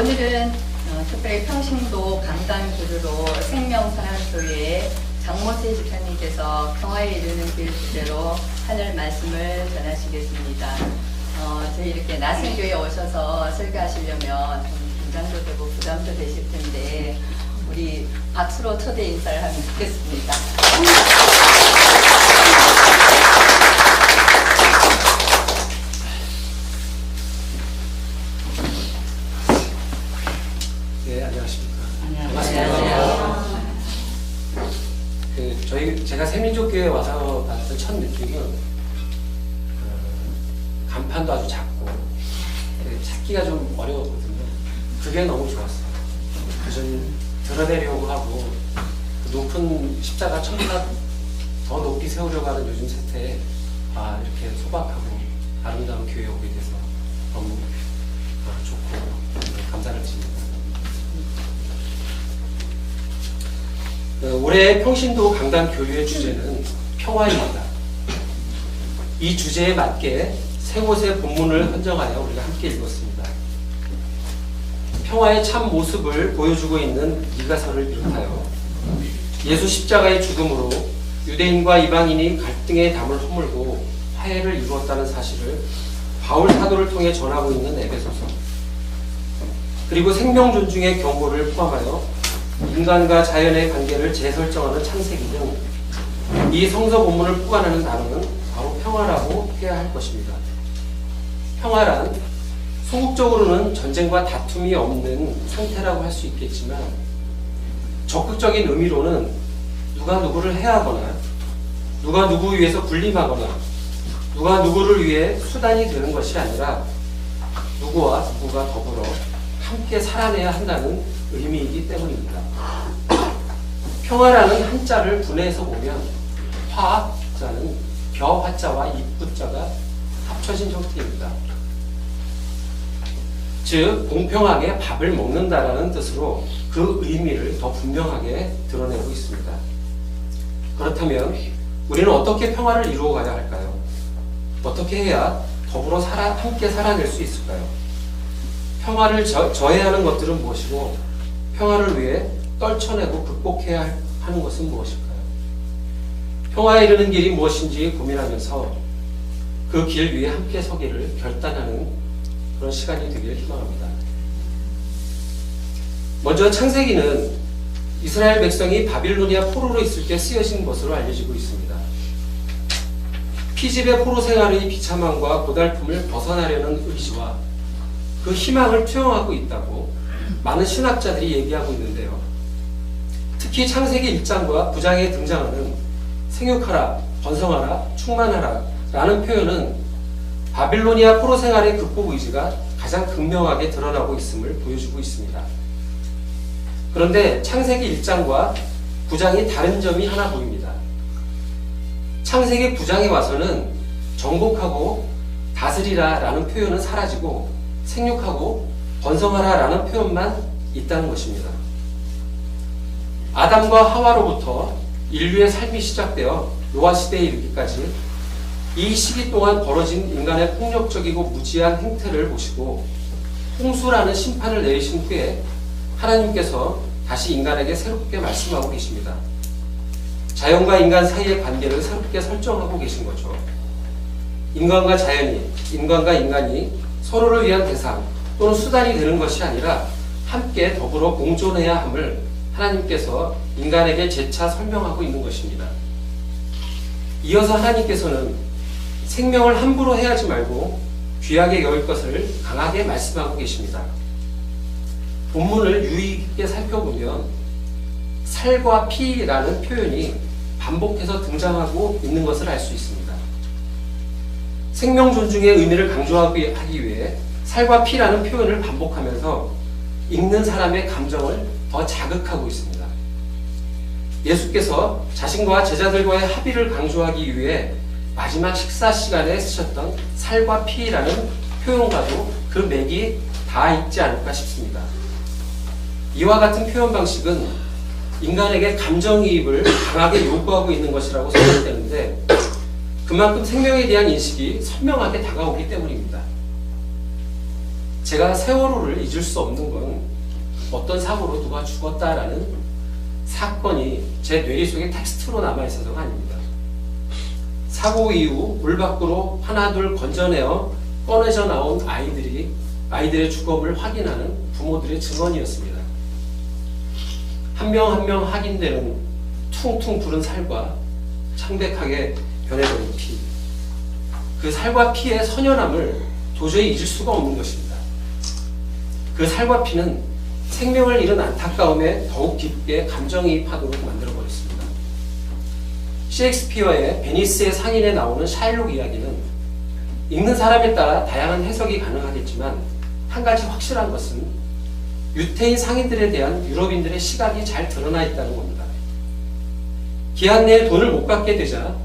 오늘은 어, 특별히 평신도 강단교류로 생명사랑교회의 장모세 집사님께서 평화에 이르는 길 주제로 하늘 말씀을 전하시겠습니다. 어, 저희 이렇게 교회에 오셔서 설교하시려면 좀 긴장도 되고 부담도 되실 텐데 우리 박수로 초대 인사를 하면 좋겠습니다. 네, 안녕하십니까. 안녕하세요. 그 저희 제가 세민족교회 와서 받았던 첫 느낌은 어, 간판도 아주 작고 그 찾기가 좀 어려웠거든요. 그게 너무 좋았어요. 좀 드러내려고 하고 그 높은 십자가 천사 더 높이 세우려고 하는 요즘 세태에 아 이렇게 소박하고 아름다운 교회에 오게 돼서 너무 올해 평신도 강단 교류의 주제는 평화입니다. 이 주제에 맞게 세 곳의 본문을 선정하여 우리가 함께 읽었습니다. 평화의 참 모습을 보여주고 있는 이가서를 비롯하여 예수 십자가의 죽음으로 유대인과 이방인이 갈등의 담을 허물고 화해를 이루었다는 사실을 바울 사도를 통해 전하고 있는 에베소서 그리고 생명 존중의 경고를 포함하여 인간과 자연의 관계를 재설정하는 창세기 등이 성서 본문을 포괄하는 단어는 바로 평화라고 해야 할 것입니다. 평화란 소극적으로는 전쟁과 다툼이 없는 상태라고 할 수 있겠지만 적극적인 의미로는 누가 누구를 해하거나 누가 누구 위해서 군림하거나 누가 누구를 위해 수단이 되는 것이 아니라 누구와 누구가 더불어 함께 살아내야 한다는 의미이기 때문입니다. 평화라는 한자를 분해해서 보면 화자는 벼 화자와 입구자가 합쳐진 형태입니다. 즉 공평하게 밥을 먹는다라는 뜻으로 그 의미를 더 분명하게 드러내고 있습니다. 그렇다면 우리는 어떻게 평화를 이루어 가야 할까요? 어떻게 해야 더불어 살아, 함께 살아낼 수 있을까요? 평화를 저, 저해하는 것들은 무엇이고 평화를 위해 떨쳐내고 극복해야 하는 것은 무엇일까요? 평화에 이르는 길이 무엇인지 고민하면서 그 길 위에 함께 서기를 결단하는 그런 시간이 되길 희망합니다. 먼저 창세기는 이스라엘 백성이 바빌로니아 포로로 있을 때 쓰여진 것으로 알려지고 있습니다. 피집의 포로 생활의 비참함과 고달픔을 벗어나려는 의지와 그 희망을 투영하고 있다고 많은 신학자들이 얘기하고 있는데요. 특히 창세기 1장과 9장에 등장하는 생육하라, 번성하라, 충만하라 라는 표현은 바빌로니아 포로 생활의 극복 의지가 가장 극명하게 드러나고 있음을 보여주고 있습니다. 그런데 창세기 1장과 9장이 다른 점이 하나 보입니다. 창세기 9장에 와서는 정복하고 다스리라 라는 표현은 사라지고 생육하고 번성하라 라는 표현만 있다는 것입니다. 아담과 하와로부터 인류의 삶이 시작되어 노아 시대에 이르기까지 이 시기 동안 벌어진 인간의 폭력적이고 무지한 행태를 보시고 홍수라는 심판을 내리신 후에 하나님께서 다시 인간에게 새롭게 말씀하고 계십니다. 자연과 인간 사이의 관계를 새롭게 설정하고 계신 거죠. 인간과 자연이, 인간과 인간이 서로를 위한 대상 또는 수단이 되는 것이 아니라 함께 더불어 공존해야 함을 하나님께서 인간에게 재차 설명하고 있는 것입니다. 이어서 하나님께서는 생명을 함부로 해하지 말고 귀하게 여길 것을 강하게 말씀하고 계십니다. 본문을 유의 깊게 살펴보면 살과 피라는 표현이 반복해서 등장하고 있는 것을 알 수 있습니다. 생명 존중의 의미를 강조하기 위해 살과 피라는 표현을 반복하면서 읽는 사람의 감정을 더 자극하고 있습니다. 예수께서 자신과 제자들과의 합의를 강조하기 위해 마지막 식사 시간에 쓰셨던 살과 피라는 표현과도 그 맥이 다 있지 않을까 싶습니다. 이와 같은 표현 방식은 인간에게 감정이입을 강하게 요구하고 있는 것이라고 생각되는데 그만큼 생명에 대한 인식이 선명하게 다가오기 때문입니다. 제가 세월호를 잊을 수 없는 건 어떤 사고로 누가 죽었다라는 사건이 제 뇌리 속에 텍스트로 남아 있어서가 아닙니다. 사고 이후 물 밖으로 하나둘 건져내어 꺼내져 나온 아이들이 아이들의 죽음을 확인하는 부모들의 증언이었습니다. 한 명 한 명 확인되는 퉁퉁 부른 살과 창백하게 변해버린 피. 그 살과 피의 선연함을 도저히 잊을 수가 없는 것입니다. 그 살과 피는 생명을 잃은 안타까움에 더욱 깊게 감정이입하도록 만들어버렸습니다. 셰익스피어의 베니스의 상인에 나오는 샤일록 이야기는 읽는 사람에 따라 다양한 해석이 가능하겠지만 한 가지 확실한 것은 유태인 상인들에 대한 유럽인들의 시각이 잘 드러나 있다는 겁니다. 기한 내에 돈을 못 갚게 되자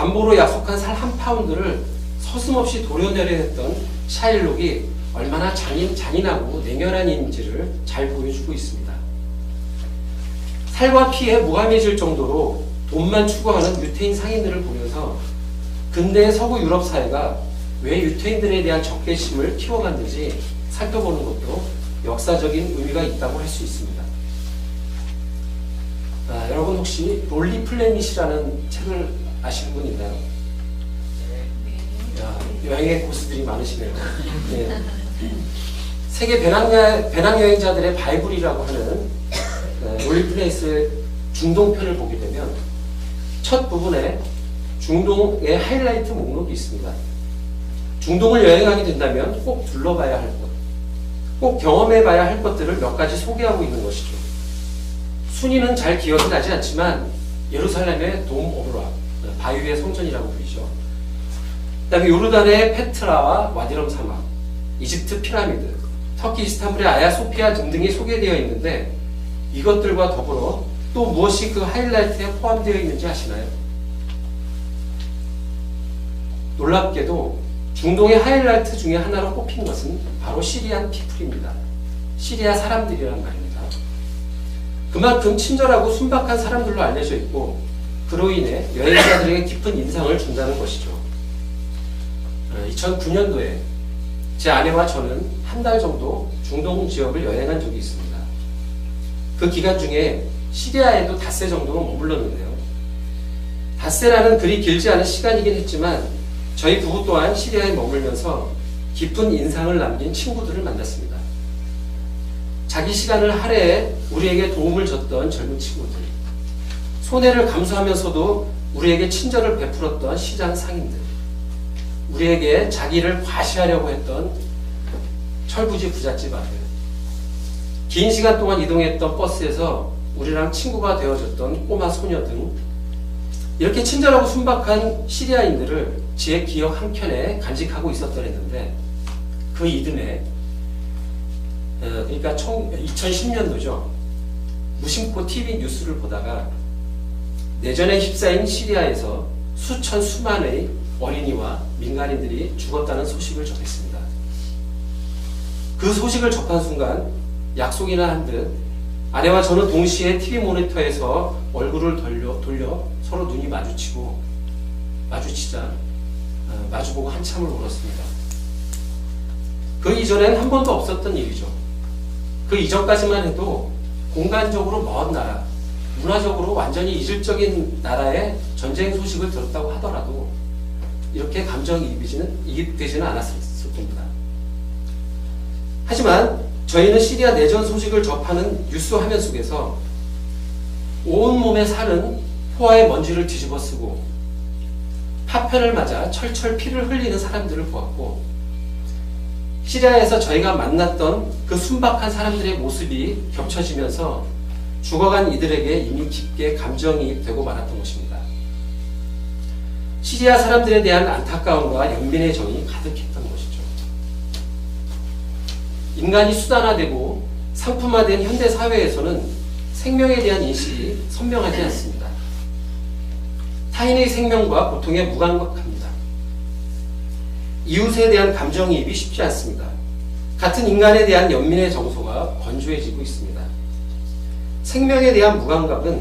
담보로 약속한 살 한 파운드를 서슴없이 도려내려 했던 샤일록이 얼마나 잔인, 잔인하고 냉혈한 인지를 잘 보여주고 있습니다. 살과 피에 무감해질 정도로 돈만 추구하는 유태인 상인들을 보면서 근대의 서구 유럽 사회가 왜 유태인들에 대한 적개심을 키워갔는지 살펴보는 것도 역사적인 의미가 있다고 할 수 있습니다. 아, 여러분 혹시 롤리 플래닛이라는 책을 아시는 분 있나요? 야, 여행의 고수들이 많으시네요. 네. 세계 배낭여, 배낭여행자들의 바이블이라고 하는 네, 롤리 플래닛의 중동편을 보게 되면 첫 부분에 중동의 하이라이트 목록이 있습니다. 중동을 여행하게 된다면 꼭 둘러봐야 할 것, 꼭 경험해봐야 할 것들을 몇 가지 소개하고 있는 것이죠. 순위는 잘 기억이 나지 않지만 예루살렘의 돔 오브라, 바위의 성전이라고 부르죠. 그다음에 요르단의 페트라와 와디럼 사막, 이집트 피라미드, 터키 이스탄불의 아야소피아 등등이 소개되어 있는데 이것들과 더불어 또 무엇이 그 하이라이트에 포함되어 있는지 아시나요? 놀랍게도 중동의 하이라이트 중에 하나로 꼽힌 것은 바로 시리안 피플입니다. 시리아 사람들이란 말입니다. 그만큼 친절하고 순박한 사람들로 알려져 있고 그로 인해 여행자들에게 깊은 인상을 준다는 것이죠. 2009년도에 제 아내와 저는 한 달 정도 중동 지역을 여행한 적이 있습니다. 그 기간 중에 시리아에도 닷새 정도로 머물렀는데요. 닷새라는 그리 길지 않은 시간이긴 했지만 저희 부부 또한 시리아에 머물면서 깊은 인상을 남긴 친구들을 만났습니다. 자기 시간을 할애해 우리에게 도움을 줬던 젊은 친구들, 손해를 감수하면서도 우리에게 친절을 베풀었던 시장 상인들, 우리에게 자기를 과시하려고 했던 철부지 부잣집 아들, 긴 시간 동안 이동했던 버스에서 우리랑 친구가 되어줬던 꼬마 소녀 등 이렇게 친절하고 순박한 시리아인들을 제 기억 한켠에 간직하고 있었더랬는데 그 이듬해 어, 그러니까 2010년도죠. 무심코 TV 뉴스를 보다가 내전에 휩싸인 시리아에서 수천 수만의 어린이와 민간인들이 죽었다는 소식을 접했습니다. 그 소식을 접한 순간 약속이나 한 듯 아내와 저는 동시에 TV 모니터에서 얼굴을 돌려, 돌려 서로 눈이 마주치고 마주치자 어, 마주보고 한참을 울었습니다. 그 이전엔 한 번도 없었던 일이죠. 그 이전까지만 해도 공간적으로 먼 나라, 문화적으로 완전히 이질적인 나라의 전쟁 소식을 들었다고 하더라도 이렇게 감정이입이지는 이입되지는 않았을 겁니다. 하지만 저희는 시리아 내전 소식을 접하는 뉴스 화면 속에서 온몸에 사는 포화의 먼지를 뒤집어 쓰고 파편을 맞아 철철 피를 흘리는 사람들을 보았고 시리아에서 저희가 만났던 그 순박한 사람들의 모습이 겹쳐지면서 죽어간 이들에게 이미 깊게 감정이입되고 말았던 것입니다. 시리아 사람들에 대한 안타까움과 연민의 정이 가득했던 것이죠. 인간이 수단화되고 상품화된 현대 사회에서는 생명에 대한 인식이 선명하지 않습니다. 타인의 생명과 고통에 무감각합니다. 이웃에 대한 감정이입이 쉽지 않습니다. 같은 인간에 대한 연민의 정서가 건조해지고 있습니다. 생명에 대한 무감각은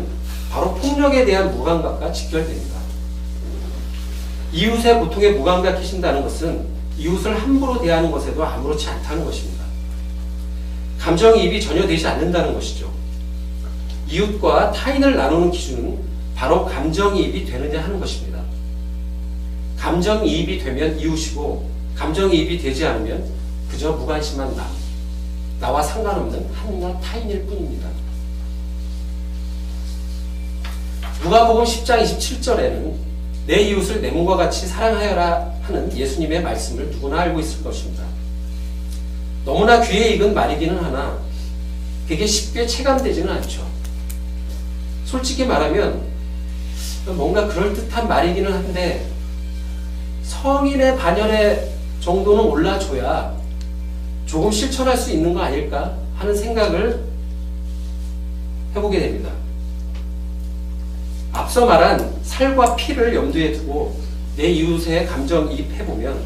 바로 폭력에 대한 무감각과 직결됩니다. 이웃의 고통에 무감각해진다는 것은 이웃을 함부로 대하는 것에도 아무렇지 않다는 것입니다. 감정이입이 전혀 되지 않는다는 것이죠. 이웃과 타인을 나누는 기준은 바로 감정이입이 되느냐 하는 것입니다. 감정이입이 되면 이웃이고 감정이입이 되지 않으면 그저 무관심한 나, 나와 상관없는 한나 타인일 뿐입니다. 누가복음 10장 27절에는 내 이웃을 내 몸과 같이 사랑하여라 하는 예수님의 말씀을 누구나 알고 있을 것입니다. 너무나 귀에 익은 말이기는 하나 그게 쉽게 체감되지는 않죠. 솔직히 말하면 뭔가 그럴듯한 말이기는 한데 성인의 반열에 정도는 올라줘야 조금 실천할 수 있는 거 아닐까 하는 생각을 해보게 됩니다. 앞서 말한 살과 피를 염두에 두고 내 이웃의 감정이입해보면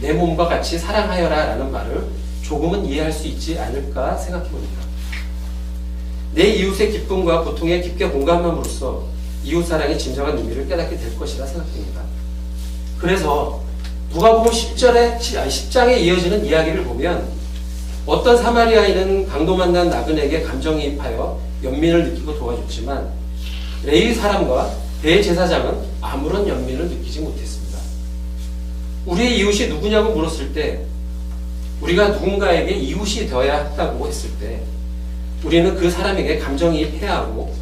내 몸과 같이 사랑하여라 라는 말을 조금은 이해할 수 있지 않을까 생각해봅니다. 내 이웃의 기쁨과 고통에 깊게 공감함으로써 이웃사랑의 진정한 의미를 깨닫게 될 것이라 생각됩니다. 그래서 누가복음 10절에 10장에 이어지는 이야기를 보면 어떤 사마리아인은 강도 만난 나그네에게 감정이입하여 연민을 느끼고 도와줬지만 레위 사람과 대제사장은 아무런 연민을 느끼지 못했습니다. 우리의 이웃이 누구냐고 물었을 때 우리가 누군가에게 이웃이 되어야 한다고 했을 때 우리는 그 사람에게 감정이입해야 하고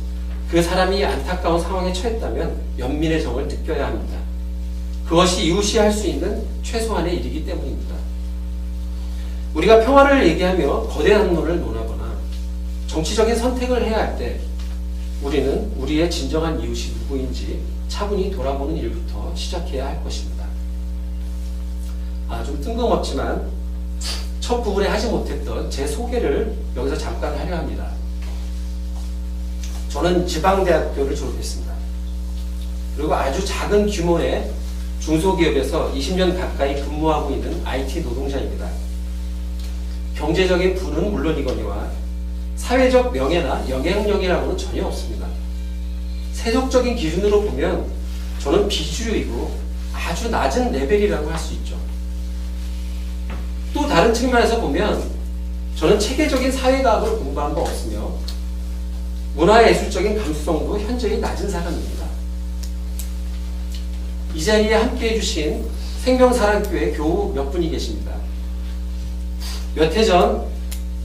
그 사람이 안타까운 상황에 처했다면 연민의 정을 느껴야 합니다. 그것이 이웃이 할 수 있는 최소한의 일이기 때문입니다. 우리가 평화를 얘기하며 거대한 논을 논하거나 정치적인 선택을 해야 할 때 우리는 우리의 진정한 이웃이 누구인지 차분히 돌아보는 일부터 시작해야 할 것입니다. 아, 좀 뜬금없지만 첫 부분에 하지 못했던 제 소개를 여기서 잠깐 하려 합니다. 저는 지방대학교를 졸업했습니다. 그리고 아주 작은 규모의 중소기업에서 20년 가까이 근무하고 있는 IT 노동자입니다. 경제적인 부는 물론이거니와 사회적 명예나 영향력이라고는 전혀 없습니다. 세속적인 기준으로 보면 저는 비주류이고 아주 낮은 레벨이라고 할 수 있죠. 또 다른 측면에서 보면 저는 체계적인 사회과학을 공부한 바 없으며 문화예술적인 감수성도 현저히 낮은 사람입니다. 이 자리에 함께 해 주신 생명사랑교회 교우 몇 분이 계십니다. 몇 해 전,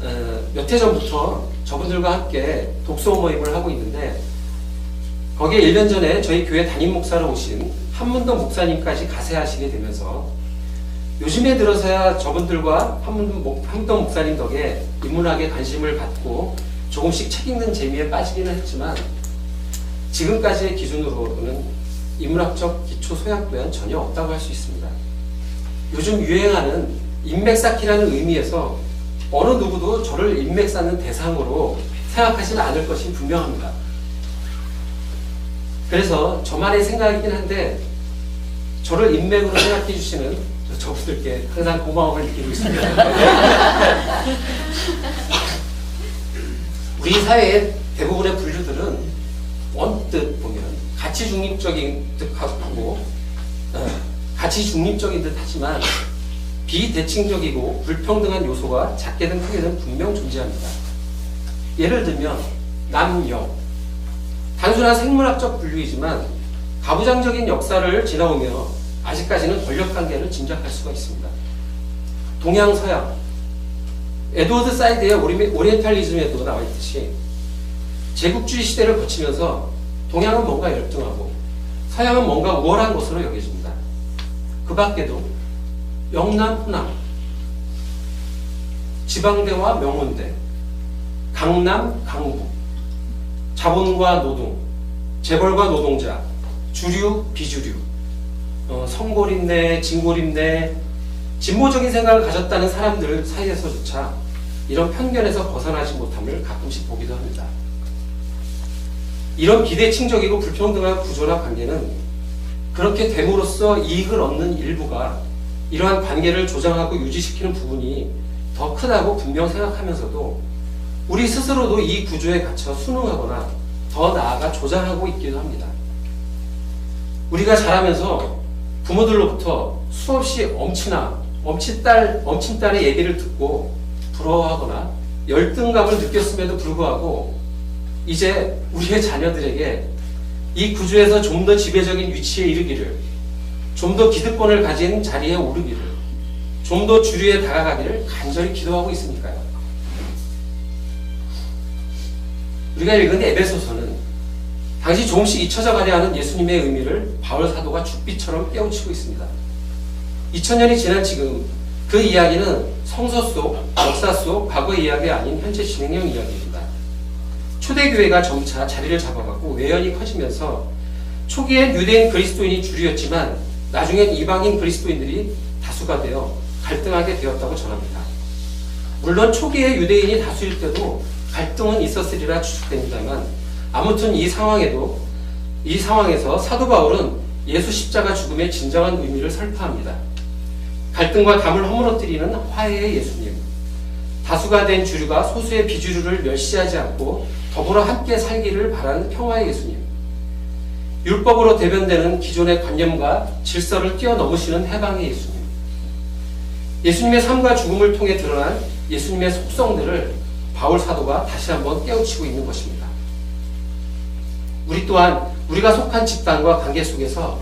어, 몇 해 전부터 저분들과 함께 독서 모임을 하고 있는데 거기에 1년 전에 저희 교회 담임 목사로 오신 한문동 목사님까지 가세하시게 되면서 요즘에 들어서야 저분들과 한문동, 목사님 덕에 인문학에 관심을 갖고 조금씩 책 읽는 재미에 빠지기는 했지만 지금까지의 기준으로는 인문학적 기초 소양 또한 전혀 없다고 할 수 있습니다. 요즘 유행하는 인맥 쌓기라는 의미에서 어느 누구도 저를 인맥 쌓는 대상으로 생각하지는 않을 것이 분명합니다. 그래서 저만의 생각이긴 한데 저를 인맥으로 생각해 주시는 저분들께 항상 고마움을 느끼고 있습니다. 우리 사회의 대부분의 분류들은 언뜻 보면 가치 중립적인 듯하고 어, 가치 중립적인 듯 하지만 비대칭적이고 불평등한 요소가 작게든 크게든 분명 존재합니다. 예를 들면 남여 단순한 생물학적 분류이지만 가부장적인 역사를 지나오며 아직까지는 권력 관계를 짐작할 수가 있습니다. 동양 서양 에드워드 사이드의 오리- 오리엔탈리즘에도 나와 있듯이 제국주의 시대를 거치면서 동양은 뭔가 열등하고 서양은 뭔가 우월한 것으로 여겨집니다. 그 밖에도 영남, 후남, 지방대와 명문대, 강남, 강북, 자본과 노동, 재벌과 노동자, 주류, 비주류, 어, 성고림내, 진고림내, 진보적인 생각을 가졌다는 사람들 사이에서조차 이런 편견에서 벗어나지 못함을 가끔씩 보기도 합니다. 이런 비대칭적이고 불평등한 구조나 관계는 그렇게 됨으로써 이익을 얻는 일부가 이러한 관계를 조장하고 유지시키는 부분이 더 크다고 분명 생각하면서도 우리 스스로도 이 구조에 갇혀 순응하거나 더 나아가 조장하고 있기도 합니다. 우리가 자라면서 부모들로부터 수없이 엄치나 엄친딸, 엄친딸의 얘기를 듣고 부러워하거나 열등감을 느꼈음에도 불구하고 이제 우리의 자녀들에게 이 구조에서 좀 더 지배적인 위치에 이르기를, 좀 더 기득권을 가진 자리에 오르기를, 좀 더 주류에 다가가기를 간절히 기도하고 있으니까요. 우리가 읽은 에베소서는 당시 조금씩 잊혀져 가려 하는 예수님의 의미를 바울 사도가 죽비처럼 깨우치고 있습니다. 2000년이 지난 지금 그 이야기는 성서 속, 역사 속 과거의 이야기가 아닌 현재 진행형 이야기입니다. 초대교회가 점차 자리를 잡아가고 외연이 커지면서 초기엔 유대인 그리스도인이 주류였지만 나중엔 이방인 그리스도인들이 다수가 되어 갈등하게 되었다고 전합니다. 물론 초기에 유대인이 다수일 때도 갈등은 있었으리라 추측됩니다만 아무튼 이 상황에도 이 상황에서 사도 바울은 예수 십자가 죽음의 진정한 의미를 설파합니다. 갈등과 담을 허물어뜨리는 화해의 예수님. 다수가 된 주류가 소수의 비주류를 멸시하지 않고 더불어 함께 살기를 바라는 평화의 예수님. 율법으로 대변되는 기존의 관념과 질서를 뛰어넘으시는 해방의 예수님. 예수님의 삶과 죽음을 통해 드러난 예수님의 속성들을 바울 사도가 다시 한번 깨우치고 있는 것입니다. 우리 또한 우리가 속한 집단과 관계 속에서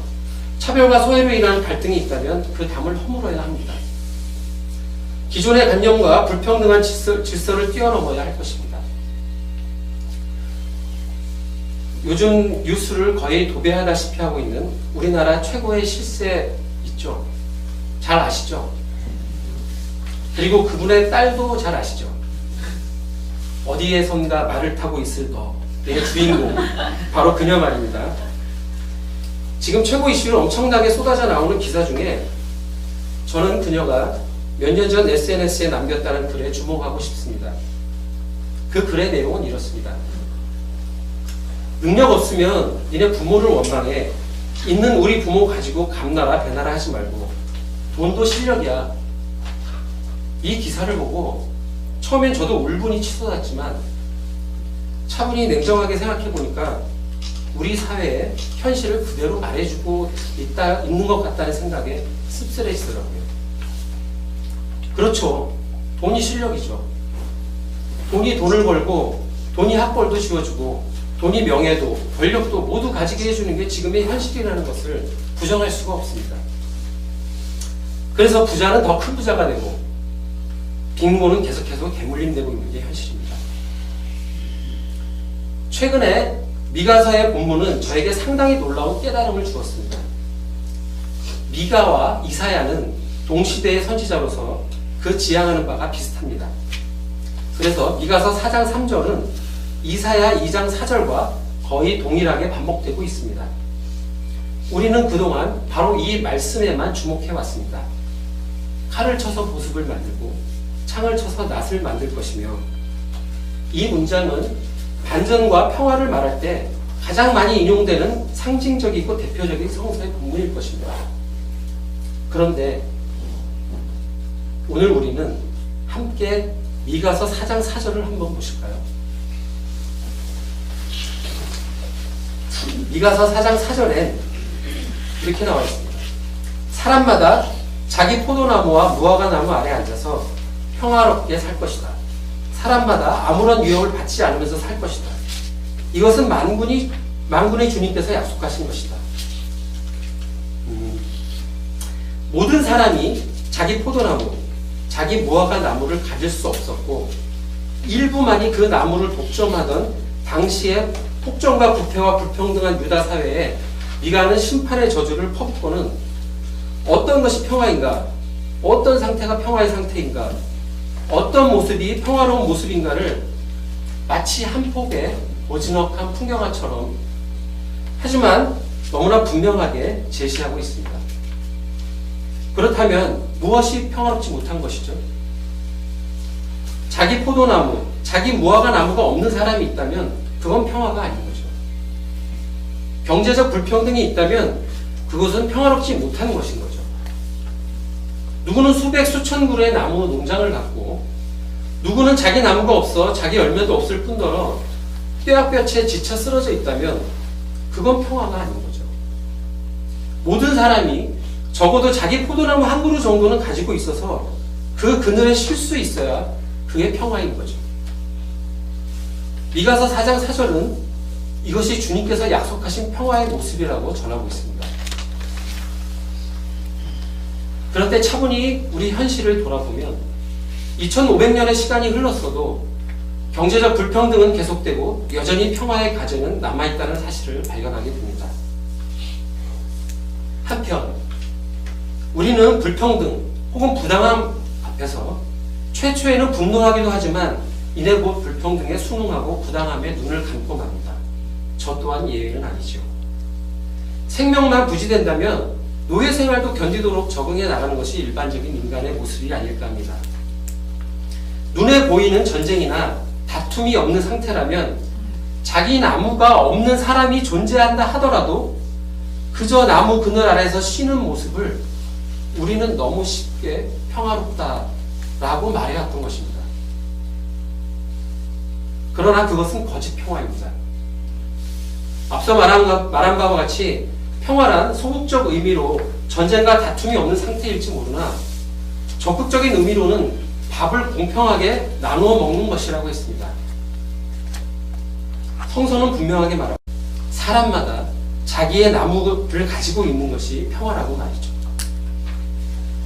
차별과 소외로 인한 갈등이 있다면 그 담을 허물어야 합니다. 기존의 관념과 불평등한 질서, 질서를 뛰어넘어야 할 것입니다. 요즘 뉴스를 거의 도배하다시피 하고 있는 우리나라 최고의 실세 있죠? 잘 아시죠? 그리고 그분의 딸도 잘 아시죠? 어디에선가 말을 타고 있을 너의 주인공 바로 그녀 말입니다. 지금 최고 이슈를 엄청나게 쏟아져 나오는 기사 중에 저는 그녀가 몇 년 전 SNS에 남겼다는 글에 주목하고 싶습니다. 그 글의 내용은 이렇습니다. 능력 없으면 니네 부모를 원망해. 있는 우리 부모 가지고 감나라 배나라 하지 말고 돈도 실력이야. 이 기사를 보고 처음엔 저도 울분이 치솟았지만 차분히 냉정하게 생각해 보니까 우리 사회의 현실을 그대로 말해주고 있다, 있는 것 같다는 생각에 씁쓸해지더라고요. 그렇죠. 돈이 실력이죠. 돈이 돈을 벌고, 돈이 학벌도 지어주고, 돈이 명예도, 권력도 모두 가지게 해주는 게 지금의 현실이라는 것을 부정할 수가 없습니다. 그래서 부자는 더 큰 부자가 되고, 빈곤은 계속해서 개물림되고 있는 게 현실입니다. 최근에 미가서의 본문은 저에게 상당히 놀라운 깨달음을 주었습니다. 미가와 이사야는 동시대의 선지자로서 그 지향하는 바가 비슷합니다. 그래서 미가서 4장 3절은 이사야 2장 4절과 거의 동일하게 반복되고 있습니다. 우리는 그동안 바로 이 말씀에만 주목해 왔습니다. 칼을 쳐서 보습을 만들고 창을 쳐서 낫을 만들 것이며 이 문장은 반전과 평화를 말할 때 가장 많이 인용되는 상징적이고 대표적인 성서의 본문일 것입니다. 그런데 오늘 우리는 함께 미가서 4장 4절을 한번 보실까요? 미가서 4장 4절엔 이렇게 나와 있습니다. 사람마다 자기 포도나무와 무화과 나무 아래 앉아서 평화롭게 살 것이다. 사람마다 아무런 위협을 받지 않으면서 살 것이다. 이것은 만군이 만군의 주님께서 약속하신 것이다. 음, 모든 사람이 자기 포도나무, 자기 무화과 나무를 가질 수 없었고 일부만이 그 나무를 독점하던 당시의 폭정과 부패와 불평등한 유다 사회에 미가는 심판의 저주를 퍼붓고는 어떤 것이 평화인가, 어떤 상태가 평화의 상태인가, 어떤 모습이 평화로운 모습인가를 마치 한 폭의 오지넋한 풍경화처럼 하지만 너무나 분명하게 제시하고 있습니다. 그렇다면 무엇이 평화롭지 못한 것이죠? 자기 포도나무, 자기 무화과 나무가 없는 사람이 있다면 그건 평화가 아닌 거죠. 경제적 불평등이 있다면 그것은 평화롭지 못한 것인 거죠. 누구는 수백 수천 그루의 나무 농장을 갖고 누구는 자기 나무가 없어 자기 열매도 없을 뿐더러 뼈약뼈채 지쳐 쓰러져 있다면 그건 평화가 아닌 거죠. 모든 사람이 적어도 자기 포도나무 한 그루 정도는 가지고 있어서 그 그늘에 쉴 수 있어야 그게 평화인 거죠. 미가서 4장 4절은 이것이 주님께서 약속하신 평화의 모습이라고 전하고 있습니다. 그런데 차분히 우리 현실을 돌아보면 2500년의 시간이 흘렀어도 경제적 불평등은 계속되고 여전히 평화의 가정은 남아있다는 사실을 발견하게 됩니다. 한편 우리는 불평등 혹은 부당함 앞에서 최초에는 분노하기도 하지만 이내 곧 불평등에 순응하고 부당함에 눈을 감고 맙니다. 저 또한 예외는 아니죠. 생명만 부지된다면 노예 생활도 견디도록 적응해 나가는 것이 일반적인 인간의 모습이 아닐까 합니다. 눈에 보이는 전쟁이나 다툼이 없는 상태라면 자기 나무가 없는 사람이 존재한다 하더라도 그저 나무 그늘 아래서 쉬는 모습을 우리는 너무 쉽게 평화롭다라고 말해왔던 것입니다. 그러나 그것은 거짓 평화입니다. 앞서 말한, 것- 말한 바와 같이 평화란 소극적 의미로 전쟁과 다툼이 없는 상태일지 모르나 적극적인 의미로는 밥을 공평하게 나누어 먹는 것이라고 했습니다. 성서는 분명하게 말합니다. 사람마다 자기의 나무를 가지고 있는 것이 평화라고 말이죠.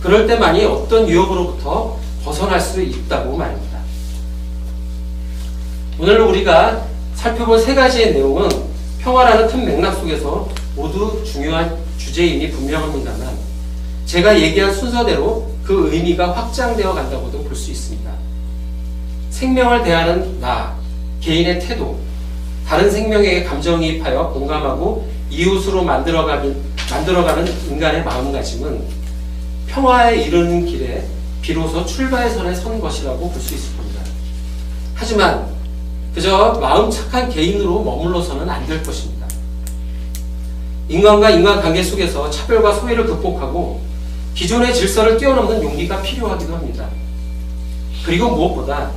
그럴 때만이 어떤 유혹으로부터 벗어날 수 있다고 말입니다. 오늘 우리가 살펴볼 세 가지의 내용은 평화라는 큰 맥락 속에서 모두 중요한 주제임이 분명합니다만 제가 얘기한 순서대로 그 의미가 확장되어 간다고도 볼 수 있습니다. 생명을 대하는 나, 개인의 태도, 다른 생명에게 감정이입하여 공감하고 이웃으로 만들어가는, 만들어가는 인간의 마음가짐은 평화에 이르는 길에 비로소 출발의 선에 선 것이라고 볼 수 있을 겁니다. 하지만 그저 마음 착한 개인으로 머물러서는 안 될 것입니다. 인간과 인간관계 속에서 차별과 소외를 극복하고 기존의 질서를 뛰어넘는 용기가 필요하기도 합니다. 그리고 무엇보다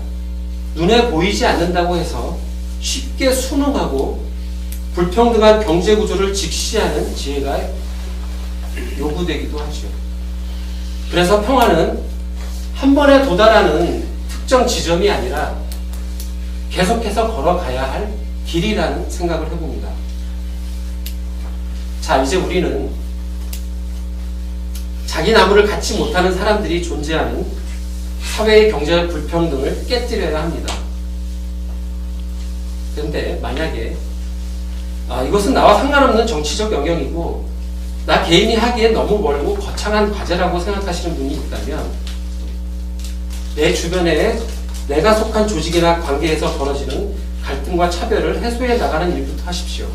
눈에 보이지 않는다고 해서 쉽게 순응하고 불평등한 경제 구조를 직시하는 지혜가 요구되기도 하죠. 그래서 평화는 한 번에 도달하는 특정 지점이 아니라 계속해서 걸어가야 할 길이라는 생각을 해봅니다. 자, 이제 우리는 자기 나무를 갖지 못하는 사람들이 존재하는 사회의 경제적 불평등을 깨뜨려야 합니다. 그런데 만약에 아, 이것은 나와 상관없는 정치적 영역이고 나 개인이 하기에 너무 멀고 거창한 과제라고 생각하시는 분이 있다면 내 주변에 내가 속한 조직이나 관계에서 벌어지는 갈등과 차별을 해소해 나가는 일부터 하십시오.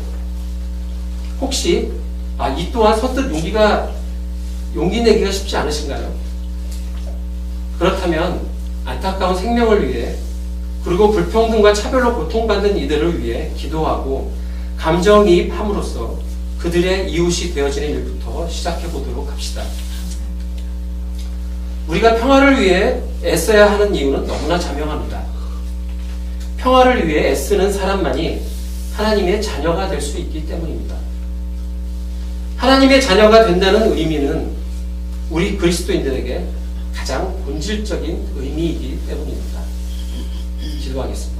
혹시 아, 이 또한 선뜻 용기가 용기 내기가 쉽지 않으신가요? 그렇다면 안타까운 생명을 위해 그리고 불평등과 차별로 고통받는 이들을 위해 기도하고 감정이입함으로써 그들의 이웃이 되어지는 일부터 시작해 보도록 합시다. 우리가 평화를 위해 애써야 하는 이유는 너무나 자명합니다. 평화를 위해 애쓰는 사람만이 하나님의 자녀가 될 수 있기 때문입니다. 하나님의 자녀가 된다는 의미는 우리 그리스도인들에게 가장 본질적인 의미이기 때문입니다. 기도하겠습니다.